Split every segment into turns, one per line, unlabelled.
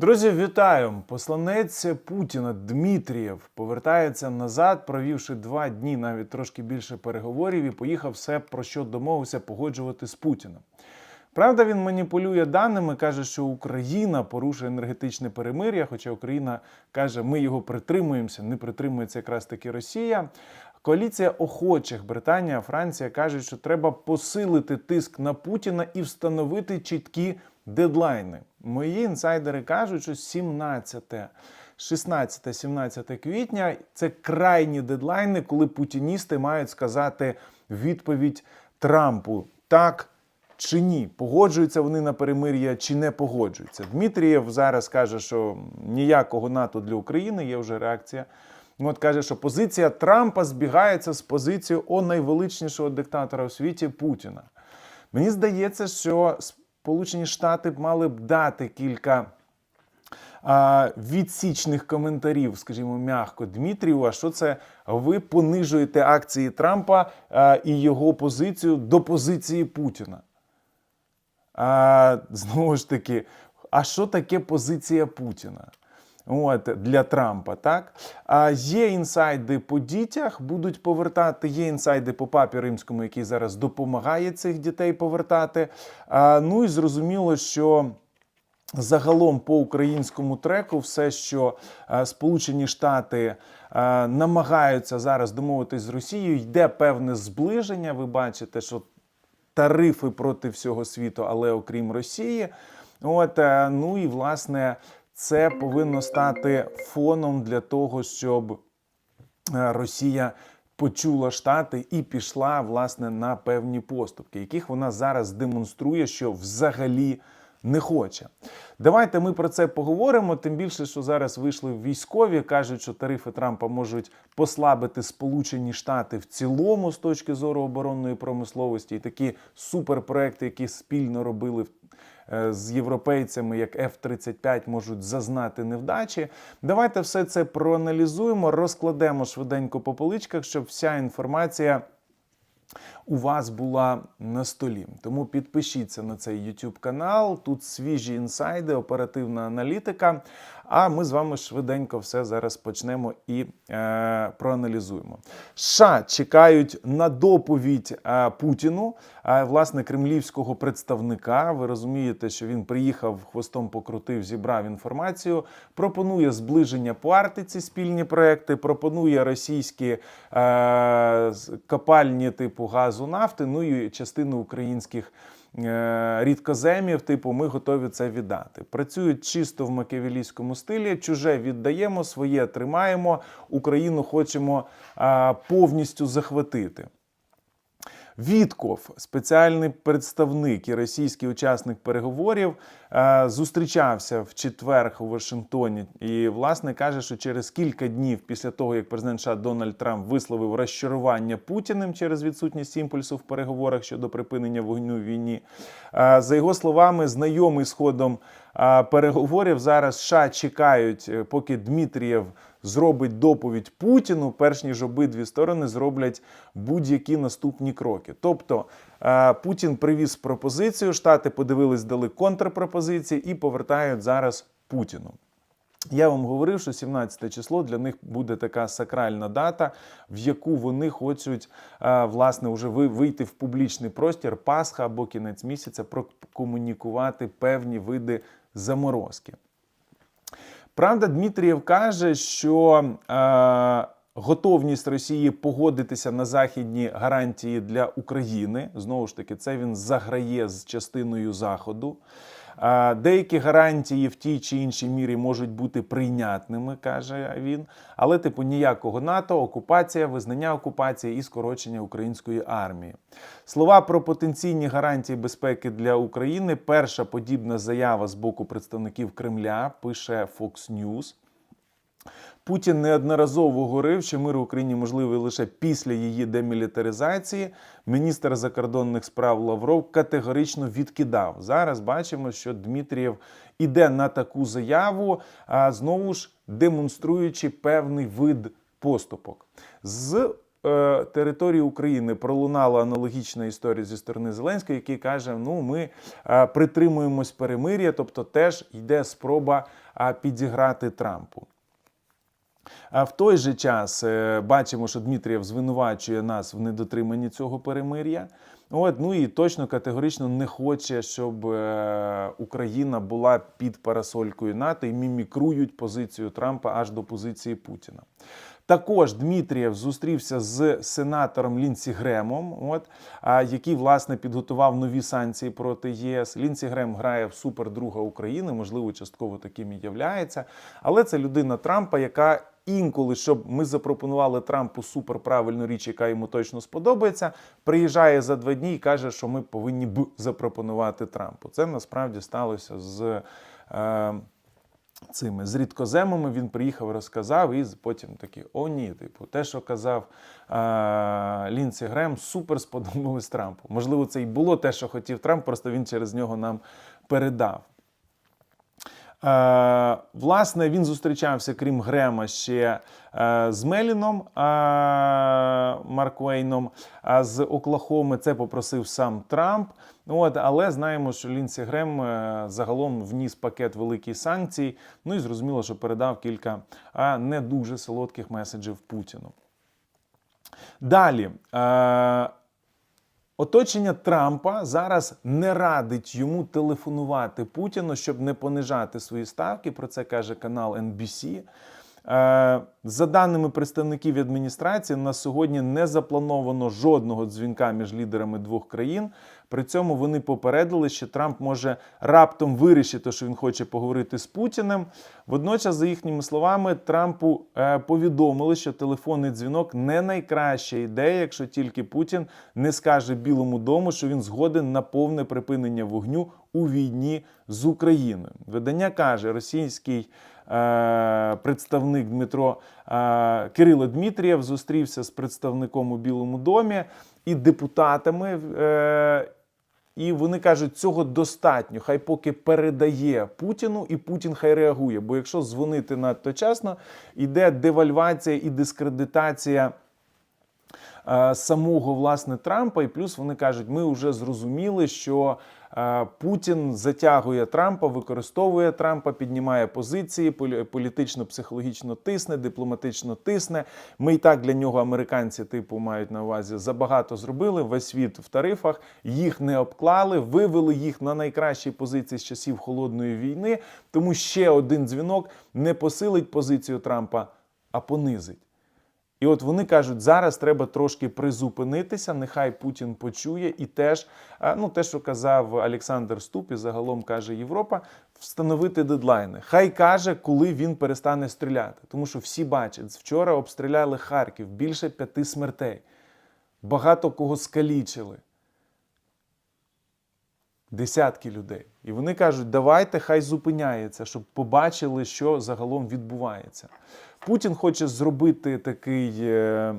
Друзі, вітаю! Посланець Путіна Дмитрієв повертається назад, провівши два дні, навіть трошки більше переговорів, і поїхав все про що домовився погоджувати з Путіним. Правда, він маніпулює даними, каже, що Україна порушує енергетичне перемир'я, хоча Україна каже, ми його притримуємося, не притримується якраз таки Росія. Коаліція охочих Британія, Франція кажуть, що треба посилити тиск на Путіна і встановити чіткі дедлайни. Мої інсайдери кажуть, що 17, 16-17 квітня це крайні дедлайни, коли путіністи мають сказати відповідь Трампу так чи ні, погоджуються вони на перемир'я чи не погоджуються. Дмитрієв зараз каже, що ніякого НАТО для України є вже реакція. От каже, що позиція Трампа збігається з позицією о найвеличнішого диктатора у світі Путіна. Мені здається, що Сполучені Штати мали б дати кілька а, відсічних коментарів, скажімо, м'яко Дмитрію. А що це ви понижуєте акції Трампа а, і його позицію до позиції Путіна? А, знову ж таки, а що таке позиція Путіна? От для Трампа, так а є інсайди по дітях, будуть повертати. Є інсайди по папі римському, який зараз допомагає цих дітей повертати. А, ну і зрозуміло, що. Загалом по українському треку, все, що Сполучені Штати намагаються зараз домовитись з Росією, йде певне зближення. Ви бачите, що тарифи проти всього світу, але окрім Росії. От е, ну і власне це повинно стати фоном для того, щоб е, Росія почула штати і пішла власне на певні поступки, яких вона зараз демонструє, що взагалі не хоче. Давайте ми про це поговоримо. Тим більше, що зараз вийшли військові, кажуть, що тарифи Трампа можуть послабити Сполучені Штати в цілому з точки зору оборонної промисловості. І такі суперпроекти, які спільно робили е, з європейцями, як F-35, можуть зазнати невдачі. Давайте все це проаналізуємо, розкладемо швиденько по поличках, щоб вся інформація у вас була на столі. Тому підпишіться на цей YouTube канал. Тут свіжі інсайди, оперативна аналітика. А ми з вами швиденько все зараз почнемо і е, проаналізуємо. США чекають на доповідь е, Путіну, е, власне, кремлівського представника. Ви розумієте, що він приїхав хвостом покрутив, зібрав інформацію. Пропонує зближення по Арктиці, спільні проекти. Пропонує російські е, копальні типу газу нафти. Ну і частину українських. Е, рідкоземів, типу, ми готові це віддати. Працюють чисто в макевілійському стилі. Чуже віддаємо, своє тримаємо. Україну хочемо повністю захватити. Вітков, спеціальний представник і російський учасник переговорів, е, зустрічався в четвер у Вашингтоні і, власне, каже, що через кілька днів після того, як президент США Дональд Трамп висловив розчарування Путіним через відсутність імпульсу в переговорах щодо припинення вогню в війні, е, за його словами, знайомий з ходом е, переговорів зараз США чекають, поки Дмитрієв зробить доповідь Путіну, перш ніж обидві сторони зроблять будь-які наступні кроки. Тобто е, Путін привіз пропозицію, Штати подивились, дали контрпропозиції і повертають зараз Путіну. Я вам говорив, що 17 число для них буде така сакральна дата, в яку вони хочуть е, власне вже ви- вийти в публічний простір Пасха або кінець місяця, прокомунікувати певні види заморозки. Правда, Дмитрієв каже, що е, готовність Росії погодитися на західні гарантії для України знову ж таки, це він заграє з частиною Заходу. Деякі гарантії в тій чи іншій мірі можуть бути прийнятними, каже він. Але, типу, ніякого НАТО, окупація, визнання окупації і скорочення української армії. Слова про потенційні гарантії безпеки для України. Перша подібна заява з боку представників Кремля пише Fox News. Путін неодноразово говорив, що мир в Україні можливий лише після її демілітаризації. Міністр закордонних справ Лавров категорично відкидав. Зараз бачимо, що Дмитрієв іде на таку заяву, а знову ж демонструючи певний вид поступок. З е, території України пролунала аналогічна історія зі сторони Зеленського, який каже: ну ми е, притримуємось перемир'я, тобто теж йде спроба підіграти Трампу. А в той же час е, бачимо, що Дмитрієв звинувачує нас в недотриманні цього перемир'я. От, ну і точно категорично не хоче, щоб е, Україна була під парасолькою НАТО і мімікрують позицію Трампа аж до позиції Путіна. Також Дмитрієв зустрівся з сенатором Лінсі Гремом, от, який власне підготував нові санкції проти єС. Лінсі Грем грає в супердруга України, можливо, частково таким і являється. Але це людина Трампа, яка інколи, щоб ми запропонували Трампу суперправильну річ, яка йому точно сподобається, приїжджає за два дні і каже, що ми повинні б запропонувати Трампу. Це насправді сталося з. Е, цими з рідкоземами він приїхав, розказав, і потім такий: о, ні, типу, те, що казав е, Лінсі Грем, супер сподобалось Трампу. Можливо, це і було те, що хотів Трамп, просто він через нього нам передав. Е, власне, він зустрічався, крім Грема, ще е, з Меліном е, Марквейном з Оклахоми. Це попросив сам Трамп. От, але знаємо, що Лінсі Грем загалом вніс пакет великих санкцій. Ну і зрозуміло, що передав кілька не дуже солодких меседжів Путіну. Далі. Оточення Трампа зараз не радить йому телефонувати Путіну, щоб не понижати свої ставки. Про це каже канал NBC. Е, За даними представників адміністрації, на сьогодні не заплановано жодного дзвінка між лідерами двох країн. При цьому вони попередили, що Трамп може раптом вирішити, що він хоче поговорити з Путіним. Водночас, за їхніми словами, Трампу е, повідомили, що телефонний дзвінок не найкраща ідея, якщо тільки Путін не скаже Білому дому, що він згоден на повне припинення вогню у війні з Україною. Видання каже, російський. е, Представник Дмитро е, Кирило Дмитрієв зустрівся з представником у Білому домі і депутатами. І вони кажуть, цього достатньо. Хай поки передає Путіну, і Путін хай реагує. Бо якщо дзвонити надто часно, іде девальвація і дискредитація. Е, Самого власне Трампа, і плюс вони кажуть, ми вже зрозуміли, що е, Путін затягує Трампа, використовує Трампа, піднімає позиції, полі- політично-психологічно тисне, дипломатично тисне. Ми і так для нього американці, типу, мають на увазі забагато зробили. Весь світ в тарифах, їх не обклали, вивели їх на найкращі позиції з часів холодної війни. Тому ще один дзвінок не посилить позицію Трампа, а понизить. І от вони кажуть, зараз треба трошки призупинитися, нехай Путін почує, і теж, ну те, що казав Олександр Ступ, і загалом каже Європа, встановити дедлайни. Хай каже, коли він перестане стріляти. Тому що всі бачать, вчора обстріляли Харків, більше п'яти смертей. Багато кого скалічили. Десятки людей. І вони кажуть, давайте хай зупиняється, щоб побачили, що загалом відбувається. Путін хоче зробити такий е,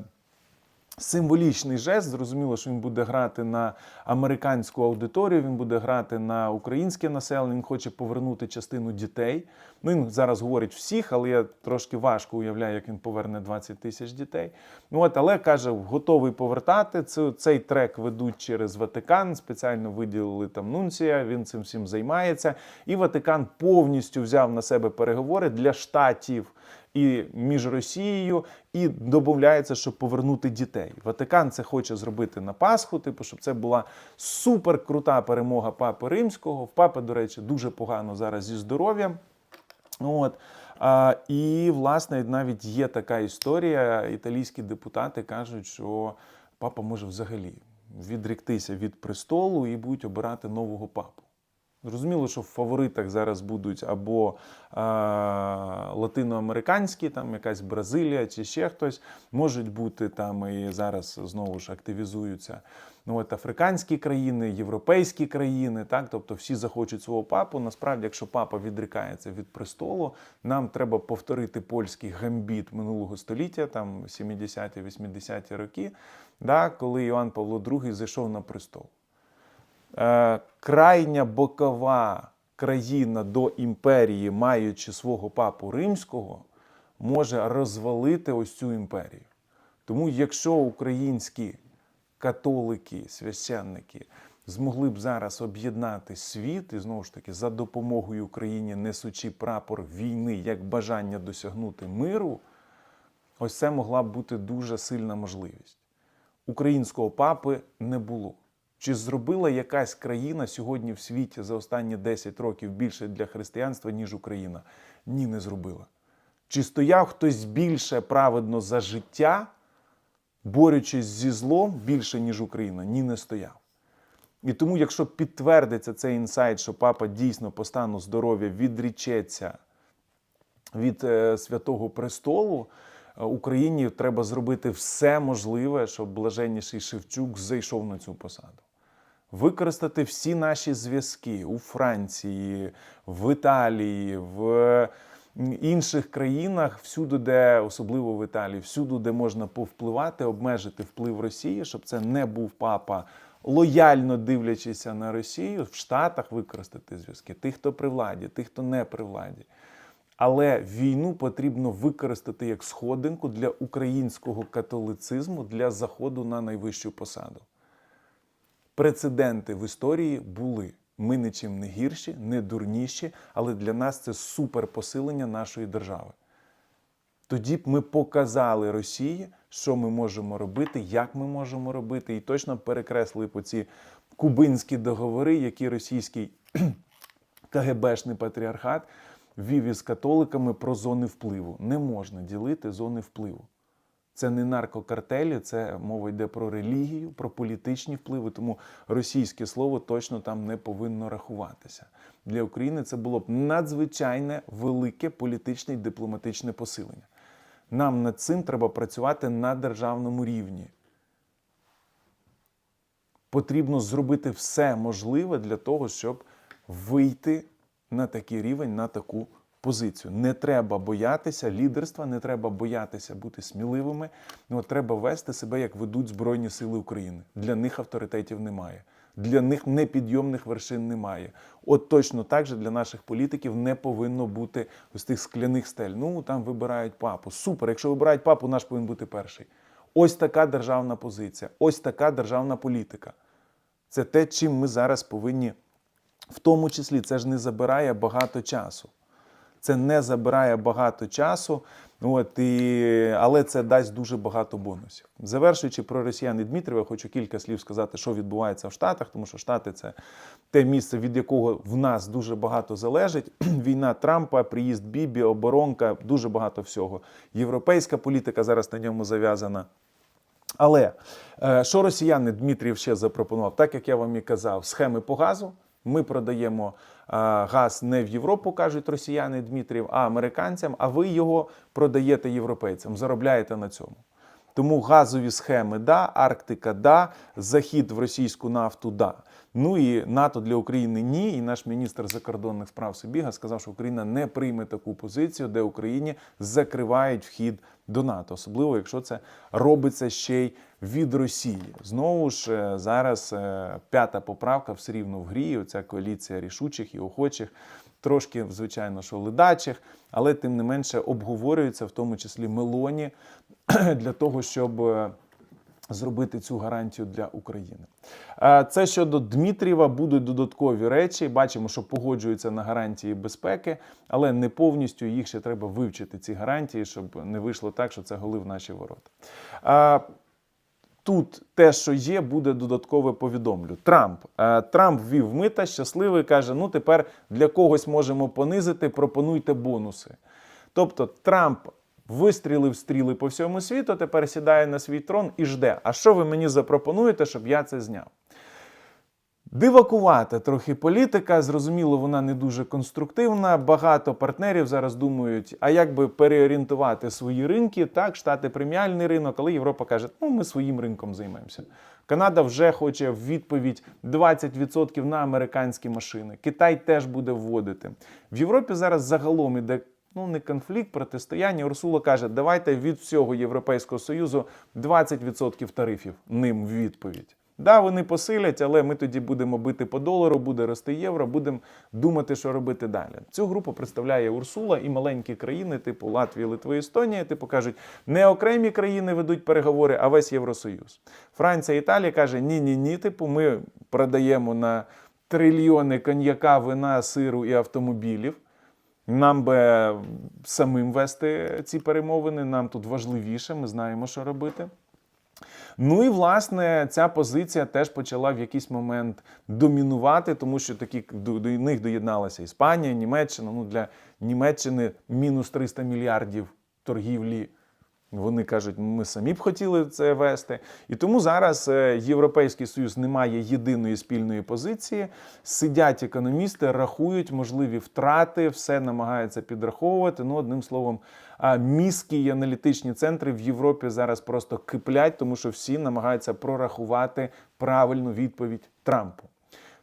символічний жест. Зрозуміло, що він буде грати на американську аудиторію, він буде грати на українське населення, він хоче повернути частину дітей. Ну, він зараз говорить всіх, але я трошки важко уявляю, як він поверне 20 тисяч дітей. Ну, от, але каже, готовий повертати. Це, цей трек ведуть через Ватикан, спеціально виділили там Нунція, він цим всім займається. І Ватикан повністю взяв на себе переговори для штатів і між Росією, і домовляється, щоб повернути дітей. Ватикан це хоче зробити на Пасху, типу, щоб це була супер крута перемога Папи Римського. В папи, до речі, дуже погано зараз зі здоров'ям. От. А, і, власне, навіть є така історія. Італійські депутати кажуть, що папа може взагалі відріктися від престолу і будуть обирати нового папу. Зрозуміло, що в фаворитах зараз будуть або е, латиноамериканські, там якась Бразилія чи ще хтось. Можуть бути там і зараз знову ж активізуються ну, от, африканські країни, європейські країни. Так? Тобто всі захочуть свого папу. Насправді, якщо папа відрікається від престолу, нам треба повторити польський гамбіт минулого століття, там 70-80-ті роки, да? коли Іоанн Павло II зайшов на престол. Е, крайня бокова країна до імперії, маючи свого папу римського, може розвалити ось цю імперію. Тому, якщо українські католики, священники змогли б зараз об'єднати світ і знову ж таки за допомогою Україні несучи прапор війни як бажання досягнути миру, ось це могла б бути дуже сильна можливість. Українського папи не було. Чи зробила якась країна сьогодні в світі за останні 10 років більше для християнства, ніж Україна? Ні, не зробила. Чи стояв хтось більше праведно за життя, борючись зі злом більше, ніж Україна? Ні, не стояв. І тому, якщо підтвердиться цей інсайт, що папа дійсно по стану здоров'я відрічеться від е, Святого Престолу, е, Україні треба зробити все можливе, щоб блаженніший Шевчук зайшов на цю посаду. Використати всі наші зв'язки у Франції, в Італії, в інших країнах, всюди, де особливо в Італії, всюди, де можна повпливати, обмежити вплив Росії, щоб це не був папа, лояльно дивлячися на Росію, в Штатах використати зв'язки. Тих, хто при владі, тих, хто не при владі. Але війну потрібно використати як сходинку для українського католицизму для заходу на найвищу посаду. Прецеденти в історії були. Ми нічим не гірші, не дурніші, але для нас це суперпосилення нашої держави. Тоді б ми показали Росії, що ми можемо робити, як ми можемо робити, і точно перекреслили по ці кубинські договори, які російський КГБшний патріархат ввів із католиками про зони впливу. Не можна ділити зони впливу. Це не наркокартелі, це мова йде про релігію, про політичні впливи. Тому російське слово точно там не повинно рахуватися. Для України це було б надзвичайне велике політичне і дипломатичне посилення. Нам над цим треба працювати на державному рівні. Потрібно зробити все можливе для того, щоб вийти на такий рівень, на таку позицію. Не треба боятися лідерства, не треба боятися бути сміливими. Ну, треба вести себе, як ведуть Збройні Сили України. Для них авторитетів немає. Для них непідйомних вершин немає. От точно так же для наших політиків не повинно бути ось тих скляних стель. Ну там вибирають папу. Супер. Якщо вибирають папу, наш повинен бути перший. Ось така державна позиція, ось така державна політика. Це те, чим ми зараз повинні, в тому числі, це ж не забирає багато часу. Це не забирає багато часу, от, і, але це дасть дуже багато бонусів. Завершуючи про росіян і Дмитрієва, хочу кілька слів сказати, що відбувається в Штатах, тому що Штати це те місце, від якого в нас дуже багато залежить. Війна Трампа, приїзд Бібі, оборонка, дуже багато всього. Європейська політика зараз на ньому зав'язана. Але е, що росіяни Дмитрієв ще запропонував, так як я вам і казав, схеми по газу. Ми продаємо а, газ не в Європу, кажуть росіяни Дмитрів, а американцям, а ви його продаєте європейцям, заробляєте на цьому. Тому газові схеми да, Арктика да, захід в російську нафту да. Ну і НАТО для України ні. І наш міністр закордонних справ Собіга сказав, що Україна не прийме таку позицію, де Україні закривають вхід до НАТО, особливо якщо це робиться ще й від Росії. Знову ж е, зараз е, п'ята поправка все рівно в грі. Оця коаліція рішучих і охочих. Трошки, звичайно, що ледачих, але тим не менше обговорюється, в тому числі Мелоні, для того, щоб е, зробити цю гарантію для України. Е, Це щодо Дмитрієва будуть додаткові речі. Бачимо, що погоджуються на гарантії безпеки, але не повністю їх ще треба вивчити. Ці гарантії, щоб не вийшло так, що це голи в наші ворота. Е, Тут те, що є, буде додаткове повідомлю. Трамп Е, Трамп ввів мита, щасливий каже: ну тепер для когось можемо понизити, пропонуйте бонуси. Тобто Трамп вистрілив стріли по всьому світу, тепер сідає на свій трон і жде. А що ви мені запропонуєте, щоб я це зняв? Дивакувата трохи політика, зрозуміло, вона не дуже конструктивна. Багато партнерів зараз думають, а як би переорієнтувати свої ринки, так, штати преміальний ринок, але Європа каже, ну ми своїм ринком займемося. Канада вже хоче в відповідь 20% на американські машини. Китай теж буде вводити. В Європі зараз загалом іде ну не конфлікт, протистояння. Урсула каже, давайте від всього Європейського Союзу 20% тарифів ним в відповідь. Да, вони посилять, але ми тоді будемо бити по долару, буде рости євро, будемо думати, що робити далі. Цю групу представляє Урсула і маленькі країни, типу Латвія, Литва, Естонія, типу кажуть, не окремі країни ведуть переговори, а весь Євросоюз. Франція, Італія каже: ні, ні, ні, типу, ми продаємо на трильйони коньяка, вина, сиру і автомобілів. Нам би самим вести ці перемовини, нам тут важливіше, ми знаємо, що робити. Ну і власне ця позиція теж почала в якийсь момент домінувати, тому що такі до, до них доєдналася Іспанія, Німеччина. Ну для Німеччини мінус 300 мільярдів торгівлі. Вони кажуть, ми самі б хотіли це вести. І тому зараз е, Європейський Союз не має єдиної спільної позиції. Сидять економісти, рахують можливі втрати, все намагаються підраховувати. Ну, одним словом, мізки і аналітичні центри в Європі зараз просто киплять, тому що всі намагаються прорахувати правильну відповідь Трампу.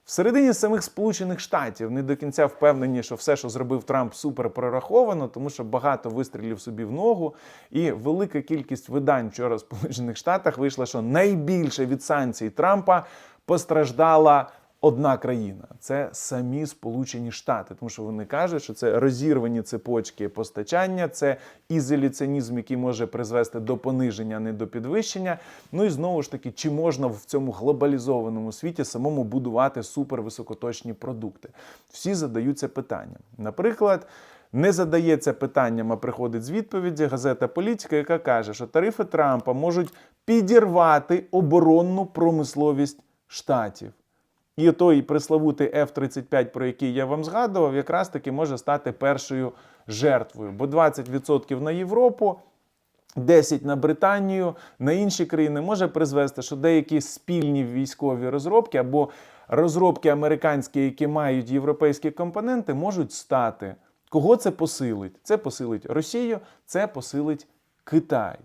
Всередині самих Сполучених Штатів не до кінця впевнені, що все, що зробив Трамп, супер прораховано, тому що багато вистрілів собі в ногу. І велика кількість видань вчора в Сполучених Штатах вийшла, що найбільше від санкцій Трампа постраждала одна країна це самі Сполучені Штати, тому що вони кажуть, що це розірвані цепочки постачання, це ізоляціонізм, який може призвести до пониження, а не до підвищення. Ну і знову ж таки, чи можна в цьому глобалізованому світі самому будувати супервисокоточні продукти? Всі задаються питанням. Наприклад. Не задається питанням, а приходить з відповіді газета Політика, яка каже, що тарифи Трампа можуть підірвати оборонну промисловість штатів. І той пресловутий F-35, про який я вам згадував, якраз таки може стати першою жертвою. Бо 20% на Європу, 10 на Британію, на інші країни може призвести, що деякі спільні військові розробки або розробки американські, які мають європейські компоненти, можуть стати. Кого це посилить? Це посилить Росію, це посилить Китай.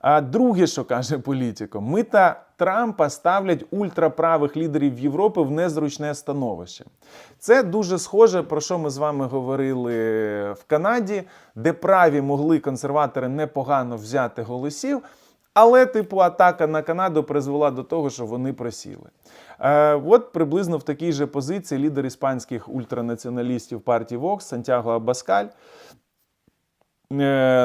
А друге, що каже політико, мита Трампа ставлять ультраправих лідерів Європи в незручне становище. Це дуже схоже, про що ми з вами говорили в Канаді, де праві могли консерватори непогано взяти голосів. Але, типу, атака на Канаду призвела до того, що вони просіли. Е, От приблизно в такій же позиції лідер іспанських ультранаціоналістів партії Vox Сантьяго Абаскаль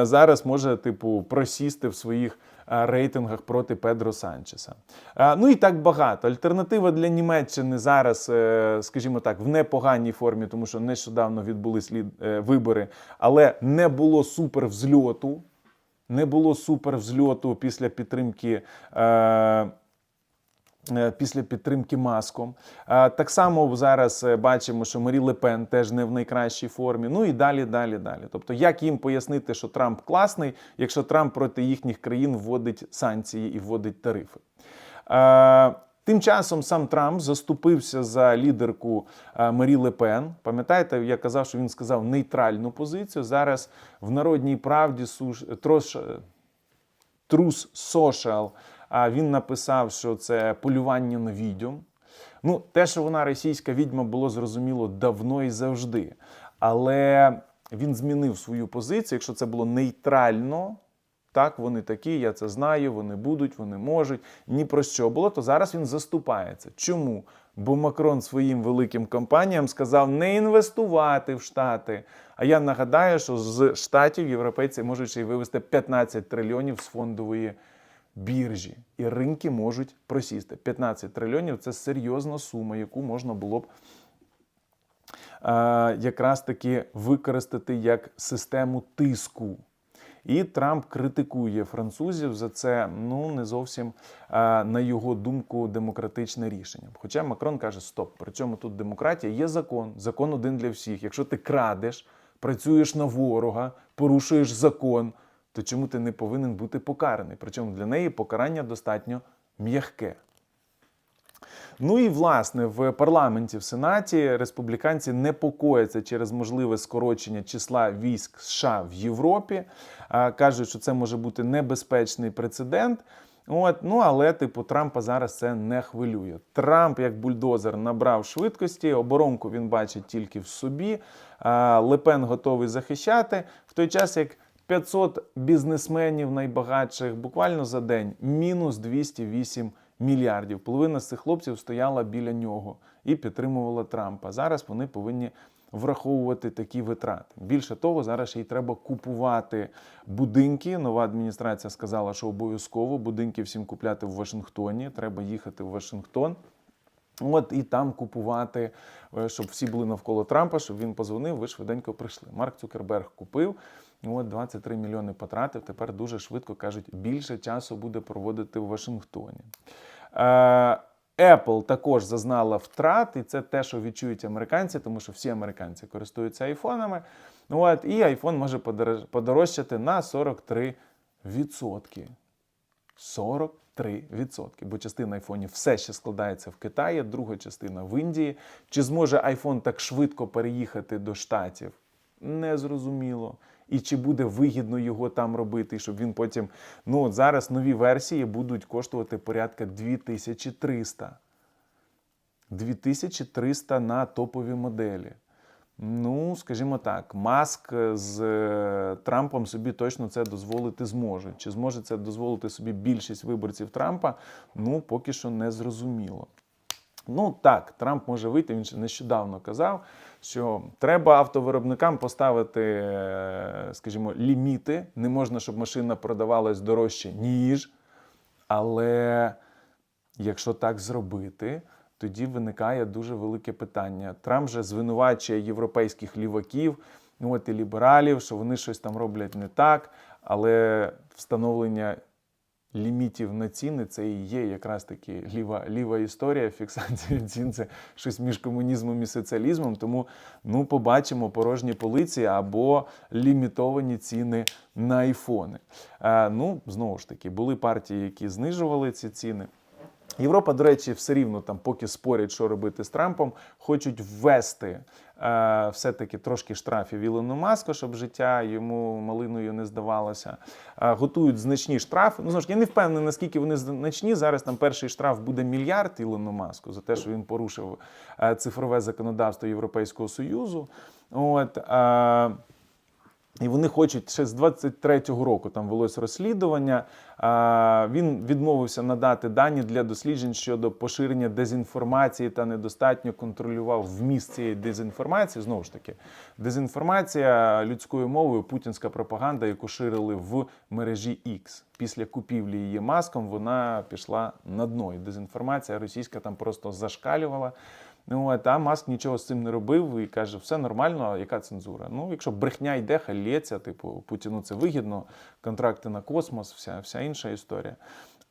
зараз може, типу, просісти в своїх е, рейтингах проти Педро Санчеса. Е, Ну і так багато. Альтернатива для Німеччини зараз, е, скажімо так, в непоганій формі, тому що нещодавно відбулись е, вибори, але не було супервзльоту. Не було супервзльоту після підтримки. Е, е, Після підтримки маском. Е, Так само зараз е, бачимо, що Марі Лепен теж не в найкращій формі. Ну і далі, далі, далі. Тобто, як їм пояснити, що Трамп класний, якщо Трамп проти їхніх країн вводить санкції і вводить тарифи? Е, Тим часом сам Трамп заступився за лідерку е, Марі Лепен. Пам'ятаєте, я казав, що він сказав нейтральну позицію. Зараз в народній правді суш... трош... Трус Social, а він написав, що це полювання на відьом. Ну, те, що вона російська відьма, було зрозуміло давно і завжди. Але він змінив свою позицію. Якщо це було нейтрально, так, вони такі, я це знаю, вони будуть, вони можуть. Ні про що було, то зараз він заступається. Чому? Бо Макрон своїм великим компаніям сказав не інвестувати в Штати. А я нагадаю, що з штатів європейці можуть ще й вивести 15 трильйонів з фондової біржі. І ринки можуть просісти. 15 трильйонів це серйозна сума, яку можна було б е, якраз таки використати як систему тиску. І Трамп критикує французів за це ну не зовсім а, на його думку демократичне рішення. Хоча Макрон каже: Стоп, при чому тут демократія? Є закон, закон один для всіх. Якщо ти крадеш, працюєш на ворога, порушуєш закон, то чому ти не повинен бути покараний? Причому для неї покарання достатньо м'яке. Ну і власне в парламенті в Сенаті республіканці непокояться через можливе скорочення числа військ США в Європі. Кажуть, що це може бути небезпечний прецедент. От, ну але типу Трампа зараз це не хвилює. Трамп, як бульдозер, набрав швидкості. Оборонку він бачить тільки в собі. Лепен готовий захищати в той час, як 500 бізнесменів найбагатших буквально за день мінус 208 мільярдів. Половина з цих хлопців стояла біля нього і підтримувала Трампа. Зараз вони повинні враховувати такі витрати. Більше того, зараз ще й треба купувати будинки. Нова адміністрація сказала, що обов'язково будинки всім купляти в Вашингтоні. Треба їхати в Вашингтон. От і там купувати, е, щоб всі були навколо Трампа, щоб він позвонив, ви швиденько прийшли. Марк Цукерберг купив. От 23 мільйони потратив. Тепер дуже швидко кажуть, більше часу буде проводити в Вашингтоні. Е, Apple також зазнала втрат, і це те, що відчують американці, тому що всі американці користуються айфонами. От, і айфон може подорожчати на 43%. 43%. Бо частина айфонів все ще складається в Китаї, друга частина в Індії. Чи зможе айфон так швидко переїхати до Штатів? Незрозуміло. І чи буде вигідно його там робити, щоб він потім. Ну, от зараз нові версії будуть коштувати порядка 2300. 2300 на топові моделі. Ну, скажімо так, Маск з е, Трампом собі точно це дозволити зможе. Чи зможе це дозволити собі більшість виборців Трампа? Ну, поки що не зрозуміло. Ну так, Трамп може вийти. Він ще нещодавно казав, що треба автовиробникам поставити, е, скажімо, ліміти. Не можна, щоб машина продавалась дорожче, ніж. Але якщо так зробити, тоді виникає дуже велике питання. Трамп же звинувачує європейських ліваків, ну от і лібералів, що вони щось там роблять не так, але встановлення лімітів на ціни це і є якраз таки ліва, ліва історія, фіксація цін це щось між комунізмом і соціалізмом. Тому ну, побачимо порожні полиці або лімітовані ціни на айфони. Е, ну, знову ж таки, були партії, які знижували ці ціни. Європа, до речі, все рівно там, поки спорять, що робити з Трампом, хочуть ввести все-таки трошки штрафів Ілону Маску, щоб життя йому малиною не здавалося. Е, готують значні штрафи. Ну, знову ж я не впевнений, наскільки вони значні. Зараз там перший штраф буде мільярд Ілону Маску за те, що він порушив е, цифрове законодавство Європейського Союзу. От, е, і вони хочуть ще з 23-го року там велось розслідування. Він відмовився надати дані для досліджень щодо поширення дезінформації та недостатньо контролював вміст цієї дезінформації. Знову ж таки, дезінформація людською мовою, путінська пропаганда, яку ширили в мережі X. Після купівлі її маском вона пішла на дно. І дезінформація російська там просто зашкалювала. Ну, а Маск нічого з цим не робив і каже, все нормально, яка цензура? Ну, якщо брехня йде, хай лється, типу, Путіну це вигідно, контракти на космос, вся, вся інша історія.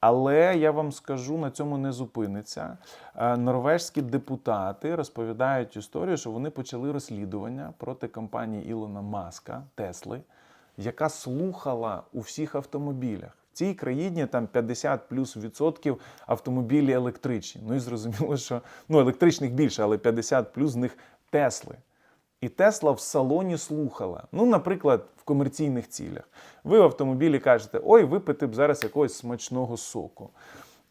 Але я вам скажу, на цьому не зупиниться. Е, Норвежські депутати розповідають історію, що вони почали розслідування проти компанії Ілона Маска Тесли, яка слухала у всіх автомобілях. В цій країні там 50 плюс відсотків автомобілі електричні. Ну і зрозуміло, що ну електричних більше, але 50 плюс з них Тесли. І Тесла в салоні слухала. Ну, наприклад, в комерційних цілях. Ви в автомобілі кажете, ой, випити б зараз якогось смачного соку.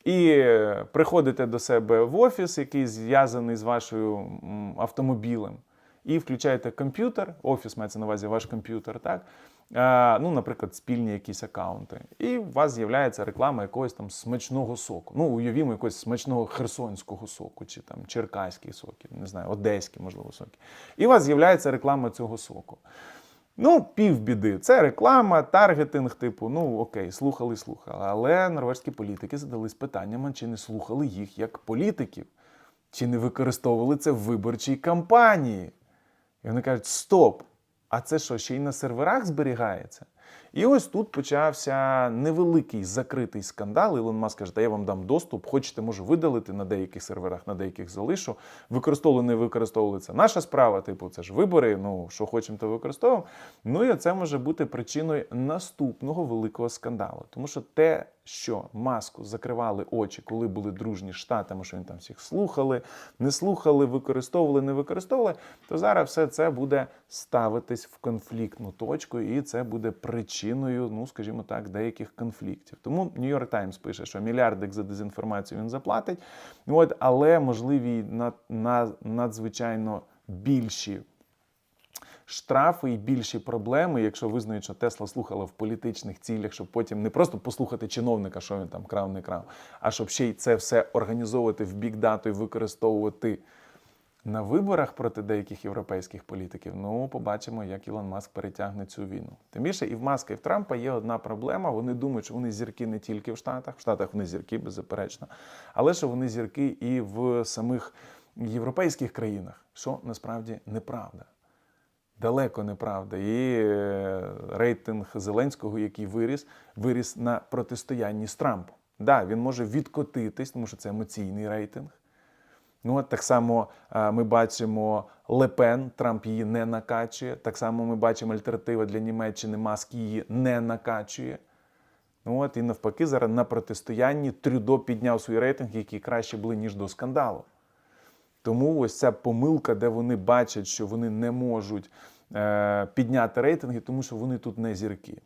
І е, приходите до себе в офіс, який зв'язаний з вашою автомобілем, і включаєте комп'ютер, офіс мається на увазі ваш комп'ютер, так? Е, ну, наприклад, спільні якісь акаунти. І у вас з'являється реклама якогось там смачного соку. Ну, уявімо, якогось смачного херсонського соку, чи там черкаський соки, не знаю, одеський, можливо, соки. І у вас з'являється реклама цього соку. Ну, півбіди. Це реклама, таргетинг, типу, ну окей, слухали, слухали. Але норвежські політики задались питаннями, чи не слухали їх як політиків, чи не використовували це в виборчій кампанії. І вони кажуть: стоп! А це що, ще й на серверах зберігається? І ось тут почався невеликий закритий скандал. Ілон Маск каже, та я вам дам доступ, хочете, можу видалити на деяких серверах, на деяких залишу. Використовували, не використовували це наша справа, типу, це ж вибори, ну що хочемо, то використовуємо. Ну і це може бути причиною наступного великого скандалу. Тому що те, що маску закривали очі, коли були дружні штатами, що він там всіх слухали, не слухали, використовували, не використовували, то зараз все це буде ставитись в конфліктну точку, і це буде причиною, ну скажімо так, деяких конфліктів. Тому Нью-Йорк Таймс пише, що мільярдик за дезінформацію він заплатить, от, але можливі над, над, надзвичайно більші штрафи і більші проблеми, якщо визнають, що Тесла слухала в політичних цілях, щоб потім не просто послухати чиновника, що він там крав, не крав, а щоб ще й це все організовувати в бікдату і використовувати на виборах проти деяких європейських політиків, ну побачимо, як Ілон Маск перетягне цю війну. Тим більше і в Маска, і в Трампа є одна проблема. Вони думають, що вони зірки не тільки в Штатах, в Штатах вони зірки, беззаперечно, але що вони зірки і в самих європейських країнах, що насправді неправда. Далеко неправда. І е, рейтинг Зеленського, який виріс, виріс на протистоянні з Трампом. Да, він може відкотитись, тому що це емоційний рейтинг. Ну, от так само е, ми бачимо Лепен, Трамп її не накачує. Так само ми бачимо альтернатива для Німеччини, Маск її не накачує. Ну от і навпаки, зараз на протистоянні Трюдо підняв свій рейтинг, які краще були, ніж до скандалу. Тому ось ця помилка, де вони бачать, що вони не можуть е, підняти рейтинги, тому що вони тут не зірки.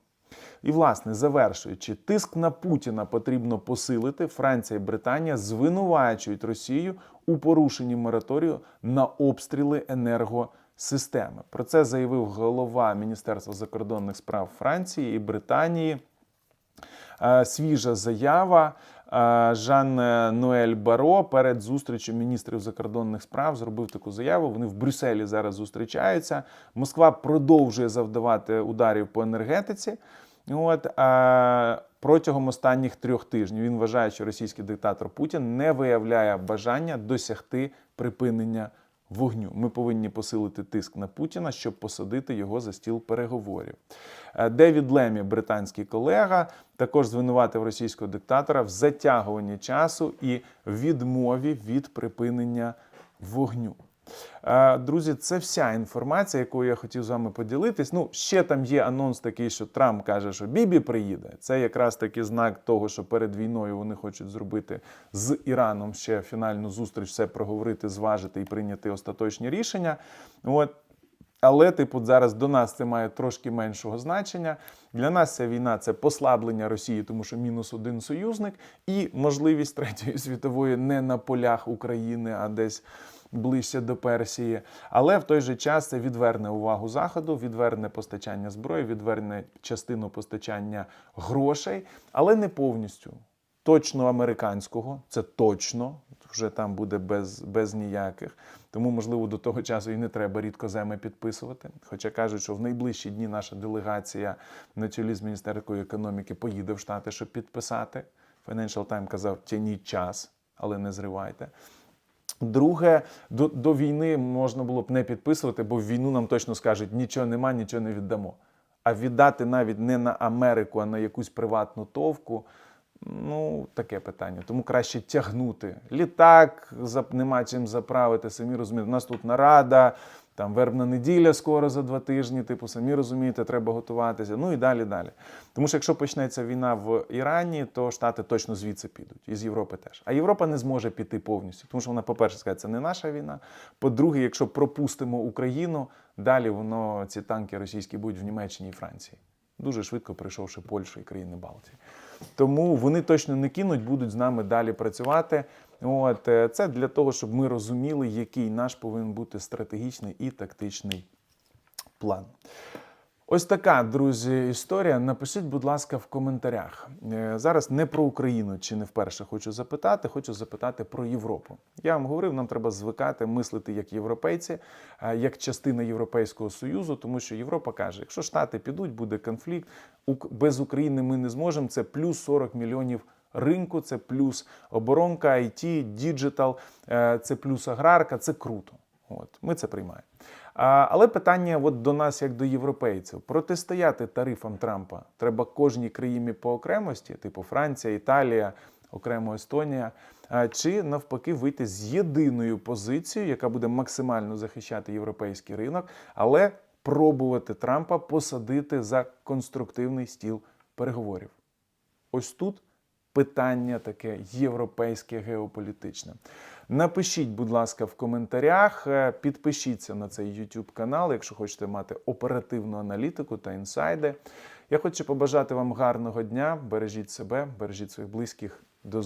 І, власне, завершуючи, тиск на Путіна потрібно посилити. Франція і Британія звинувачують Росію у порушенні мораторію на обстріли енергосистеми. Про це заявив голова Міністерства закордонних справ Франції і Британії. Е, Свіжа заява. Е, Жан Ноель Баро перед зустрічю міністрів закордонних справ зробив таку заяву. Вони в Брюсселі зараз зустрічаються. Москва продовжує завдавати ударів по енергетиці. От а протягом останніх трьох тижнів він вважає, що російський диктатор Путін не виявляє бажання досягти припинення вогню. Ми повинні посилити тиск на Путіна, щоб посадити його за стіл переговорів. Е, Девід Лемі, британський колега, також звинуватив російського диктатора в затягуванні часу і відмові від припинення вогню. Е, Друзі, це вся інформація, якою я хотів з вами поділитись. Ну, ще там є анонс такий, що Трамп каже, що Бібі приїде. Це якраз таки знак того, що перед війною вони хочуть зробити з Іраном ще фінальну зустріч, все проговорити, зважити і прийняти остаточні рішення. От. Але, типу, зараз до нас це має трошки меншого значення. Для нас ця війна це послаблення Росії, тому що мінус один союзник, і можливість третьої світової не на полях України, а десь ближче до Персії. Але в той же час це відверне увагу Заходу, відверне постачання зброї, відверне частину постачання грошей, але не повністю. Точно американського, це точно, вже там буде без, без ніяких. Тому, можливо, до того часу і не треба рідкоземи підписувати. Хоча кажуть, що в найближчі дні наша делегація на чолі з Міністерством економіки поїде в Штати, щоб підписати. Financial Times казав, тяніть час, але не зривайте. Друге, до, до війни можна було б не підписувати, бо в війну нам точно скажуть, нічого нема, нічого не віддамо. А віддати навіть не на Америку, а на якусь приватну товку. Ну, таке питання. Тому краще тягнути. Літак нема чим заправити, самі розумієте. У нас тут нарада, там вербна неділя скоро за два тижні. Типу, самі розумієте, треба готуватися. Ну і далі далі. Тому що якщо почнеться війна в Ірані, то Штати точно звідси підуть, і з Європи теж. А Європа не зможе піти повністю, тому що вона, по-перше, скаже, це не наша війна. По-друге, якщо пропустимо Україну, далі воно ці танки російські будуть в Німеччині і Франції. Дуже швидко прийшовши Польщу і країни Балтії. Тому вони точно не кинуть, будуть з нами далі працювати. От е, це для того, щоб ми розуміли, який наш повинен бути стратегічний і тактичний план. Ось така, друзі, історія. Напишіть, будь ласка, в коментарях. Е, Зараз не про Україну чи не вперше хочу запитати, хочу запитати про Європу. Я вам говорив, нам треба звикати мислити як європейці, е, як частина Європейського Союзу, тому що Європа каже, якщо Штати підуть, буде конфлікт. Без України ми не зможемо. Це плюс 40 мільйонів ринку, це плюс оборонка, IT, діджитал, е, це плюс аграрка, це круто. От, ми це приймаємо. Але питання от до нас, як до європейців, протистояти тарифам Трампа треба кожній країні по окремості, типу Франція, Італія, окремо Естонія, чи навпаки вийти з єдиною позицією, яка буде максимально захищати європейський ринок, але пробувати Трампа посадити за конструктивний стіл переговорів. Ось тут питання таке європейське геополітичне. Напишіть, будь ласка, в коментарях, е, підпишіться на цей YouTube канал, якщо хочете мати оперативну аналітику та інсайди. Я хочу побажати вам гарного дня. Бережіть себе, бережіть своїх близьких. До зустрічі.